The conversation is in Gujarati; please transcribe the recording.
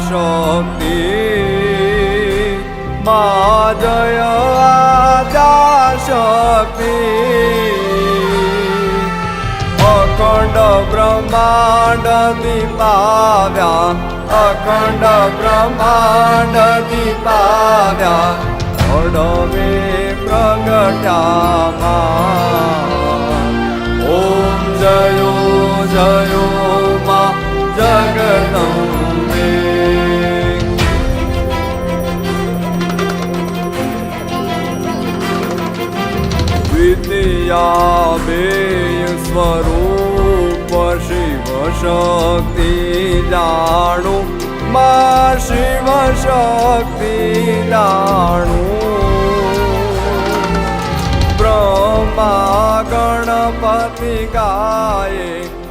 શક્તિ મા જય આદ્યા શક્તિ અખંડ બ્રહ્માંડ દીપાવ્યા અખંડ બ્રહ્માંડ દીપાવ્યા અડવે પ્રગટ્યામાં ઓમ જયો જયો વિદ્યાબેય સ્વરૂપ શિવ શક્તિ જાણું મા શિવ શક્તિ જાણું બ્રહ્મા ગણપતિ ગાયે